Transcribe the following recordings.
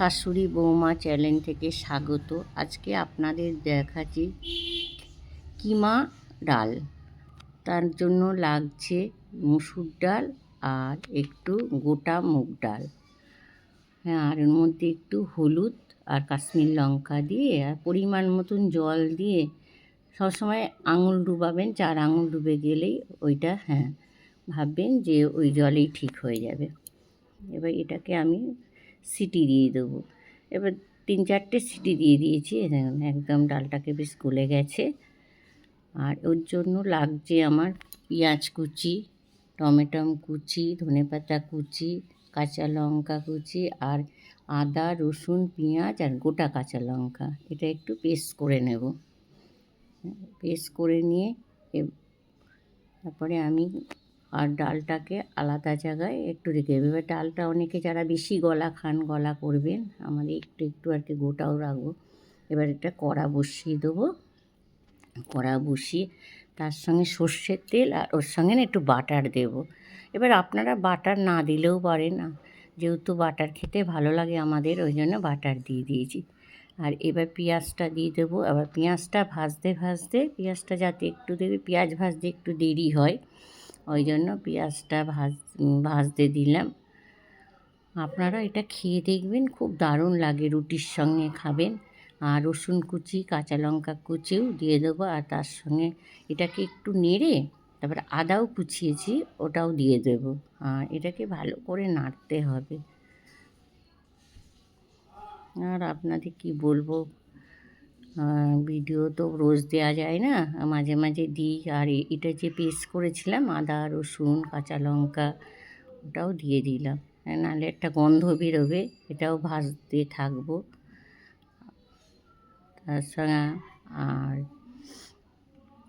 শাশুড়ি বৌমা চ্যানেল থেকে স্বাগত। আজকে আপনাদের দেখাচ্ছি কিমা ডাল। তার জন্য লাগছে মুসুর ডাল আর একটু গোটা মুগ ডাল। হ্যাঁ আর এর মধ্যে একটু হলুদ আর কাশ্মীর লঙ্কা দিয়ে আর পরিমাণ মতন জল দিয়ে সবসময় আঙুল ডুবাবেন, চার আঙুল ডুবে গেলেই ওইটা হ্যাঁ ভাববেন যে ওই জলেই ঠিক হয়ে যাবে। এবার এটাকে আমি সিটি দিয়ে দেবো। এবার তিন চারটে সিটি দিয়ে দিয়েছি একদম ডালটাকে বেশ গলে গেছে। আর ওর জন্য লাগছে আমার পেঁয়াজ কুচি, টমেটম কুচি, ধনেপাতা কুচি, কাঁচা লঙ্কা কুচি আর আদা, রসুন, পেঁয়াজ আর গোটা কাঁচা লঙ্কা। এটা একটু পেস্ট করে নেব। পেস্ট করে নিয়ে তারপরে আমি আর ডালটাকে আলাদা জায়গায় একটু রেখে দেবে। এবার ডালটা অনেকে যারা বেশি গলা খান, গলা করবেন আমাদের একটু একটু আর কি গোটাও রাখব। এবার এটা কড়া বসিয়ে দেবো। কড়া বসিয়ে তার সঙ্গে সর্ষের তেল আর ওর সঙ্গে না একটু বাটার দেব। এবার আপনারা বাটার না দিলেও পারেন না। যেহেতু বাটার খেতে ভালো লাগে আমাদের, ওই জন্য বাটার দিয়ে দিয়েছি। আর এবার পেঁয়াজটা দিয়ে দেবো। আবার পেঁয়াজটা ভাজতে ভাজতে পেঁয়াজটা যাতে একটু দেবে পেঁয়াজ ভাজতে একটু দেরি হয় ওই জন্য পেঁয়াজটা ভাজ, ভাজতে দিলাম। আপনারা এটা খেয়ে দেখবেন, খুব দারুণ লাগে রুটির সঙ্গে খাবেন। আর রসুন কুচি, কাঁচা লঙ্কা কুচিও দিয়ে দেবো আর তার সঙ্গে এটাকে একটু নেড়ে তারপরে আদাও কুচিয়েছি, ওটাও দিয়ে দেবো। আর এটাকে ভালো করে নাড়তে হবে। আর আপনাদের কি বলব? ভিডিও তো রোজ দেওয়া যায় না। মাঝে মাঝে দিই। আর এটা যে পেস্ট করেছিলাম আদা রসুন কাঁচা লঙ্কা ওটাও দিয়ে দিলাম। হ্যাঁ, নাহলে একটা গন্ধ বেরোবে এটাও ভাজতে থাকব। তার সঙ্গে আর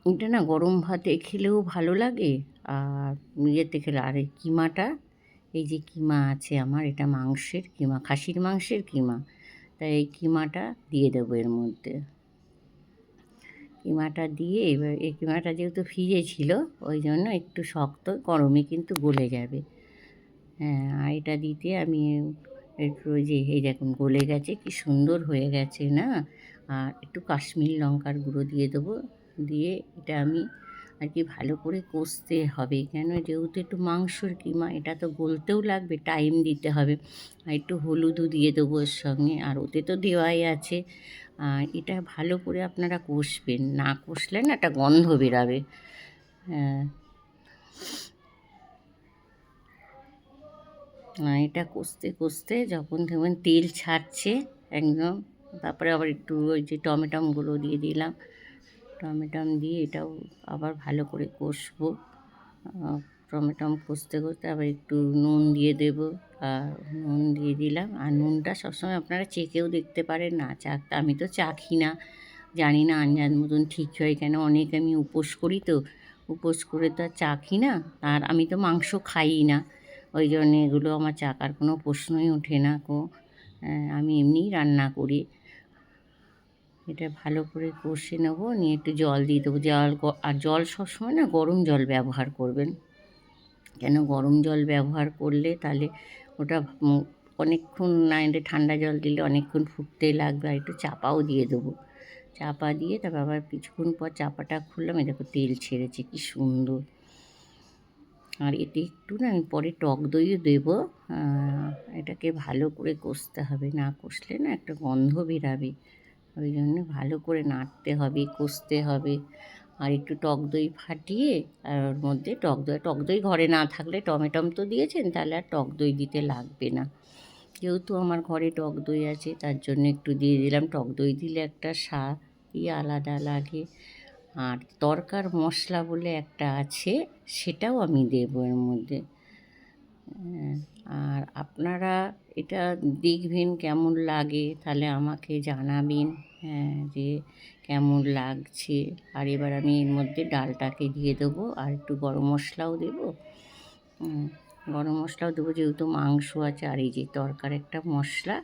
এটা না গরম ভাতে খেলেও ভালো লাগে। আর ইয়েতে খেলে আর এই কিমাটা এই যে কিমা আছে আমার এটা মাংসের কিমা খাসির মাংসের কিমা। তাই এই কিমাটা দিয়ে দেবো এর মধ্যে। কিমাটা দিয়ে এবার, এই কিমাটা যেহেতু ফ্রিজে ছিল, ওই জন্য একটু শক্ত, গরমে কিন্তু গলে যাবে। হ্যাঁ আর এটা দিতে আমি একটু যে, এই দেখুন, গলে গেছে, কি সুন্দর হয়ে গেছে না? আর একটু কাশ্মীরি লঙ্কার গুঁড়ো দিয়ে দেবো। দিয়ে এটা আমি আর কি ভালো করে কষতে হবে। কেন? যেহেতু একটু মাংসর কিমা, এটা তো গলতেও লাগবে টাইম দিতে হবে। আর একটু হলুদও দিয়ে দেবো এর সঙ্গে, আর ওতে তো দেওয়াই আছে। আর এটা ভালো করে আপনারা কষবেন, না কষলে না একটা গন্ধ বেরাবে। হ্যাঁ। এটা কষতে কষতে যখন দেখবেন তেল ছাড়ছে একদম, তারপরে আবার একটু ওই যে টমেটমগুলো দিয়ে দিলাম। টমেটম দিয়ে এটাও আবার ভালো করে কষবো। টমেটম কষতে কষতে আবার একটু নুন দিয়ে দেব। আর নুন দিয়ে দিলাম। আর নুনটা সবসময় আপনারা চেকেও দেখতে পারেন না। চাক আমি তো চাখি না। জানি না আন্দাজ মতন ঠিক হয় কেন। অনেক আমি উপোস করি তো। উপোস করে তো আর চাখি না। আর আমি তো মাংস খাই না। ওই জন্য এগুলো আমার চাকার কোনো প্রশ্নই ওঠে না কো আমি এমনিই রান্না করি। এটা ভালো করে কষে নেব, নিয়ে একটু জল দিয়ে দেবো। জল আর জল সবসময় না গরম জল ব্যবহার করবেন। কেন গরম জল ব্যবহার করলে তাহলে ওটা অনেকক্ষণ না এটা ঠান্ডা জল দিলে অনেকক্ষণ ফুটতে লাগবে, আর একটু চাপাও দিয়ে দেবো। চাপা দিয়ে তারপর আবার কিছুক্ষণ পর চাপাটা খুললাম, এই দেখো তেল ছেড়েছে, কি সুন্দর। আর এতে একটু না আমি পরে টক দইও দেবো এটাকে ভালো করে কষতে হবে। না কষলে না একটা গন্ধ বেরাবে। ওই জন্য ভালো করে নাড়তে হবে কষতে হবে। আর একটু টক দই ফাটিয়ে আর ওর মধ্যে টক দই টক দই ঘরে না থাকলে টমেটম তো দিয়েছেন তাহলে আর টক দই দিতে লাগবে না। যেহেতু আমার ঘরে টক দই আছে তার জন্য একটু দিয়ে দিলাম। টক দই দিলে একটা স্বাদই আলাদা লাগে। আর তরকার মশলা বলে একটা আছে সেটাও আমি দেবো এর মধ্যে। হ্যাঁ, আর আপনারা এটা দেখবেন কেমন লাগে তাহলে আমাকে জানাবেন হ্যাঁ যে কেমন লাগছে। আর এবার আমি এর মধ্যে ডালটাকে দিয়ে দেবো আর একটু গরম মশলাও দেবো। গরম মশলাও দেবো যেহেতু মাংস আছে আর এই যে তরকার একটা মশলা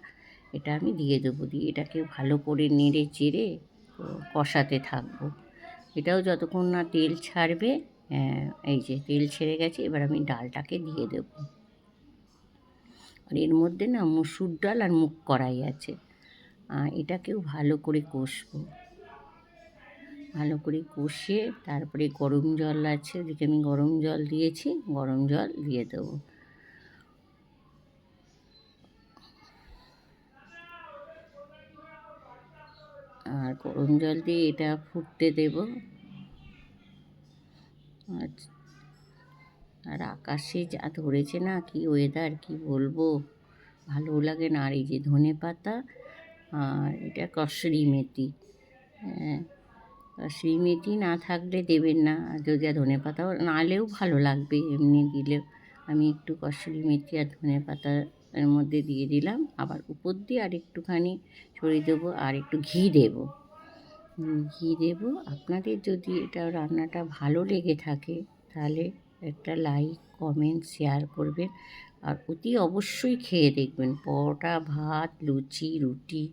এটা আমি দিয়ে দেবো। দিয়ে এটাকে ভালো করে নেড়ে চেড়ে কষাতে থাকব। এটাও যতক্ষণ না তেল ছাড়বে হ্যাঁ, এই যে তেল ছেড়ে গেছে এবার আমি ডালটাকে দিয়ে দেবো। আর এর মধ্যে না মুসুর ডাল আর মুগ কড়াই আছে। এটাকেও ভালো করে কষবো। ভালো করে কষে তারপরে গরম জল আছে, ওদিকে আমি গরম জল দিয়েছি, গরম জল দিয়ে দেবো। আর গরম জল দিয়ে এটা ফুটতে দেব। আচ্ছা। আর আকাশে যা ধরেছে না, কি ওয়েদার কি বলব? ভালো লাগে না। আর এই যে ধনে পাতা, আর এটা কসুরি মেথি। হ্যাঁ কসুরি মেথি না থাকলে দেবেন না। আর যদি আর ধনে পাতাও নালেও ভালো লাগবে এমনি দিলেও। আমি একটু কসুরি মেথি আর ধনে পাতা এর মধ্যে দিয়ে দিলাম। আবার উপর দিয়ে আর একটুখানি ছড়িয়ে দেবো আর একটু ঘি দেবো। ঘি দেবো। আপনাদের যদি এটা রান্নাটা ভালো লেগে থাকে, তাহলে একটা লাইক কমেন্ট শেয়ার করবেন। আর অতি অবশ্যই খেয়ে দেখবেন। পরোটা ভাত লুচি রুটি।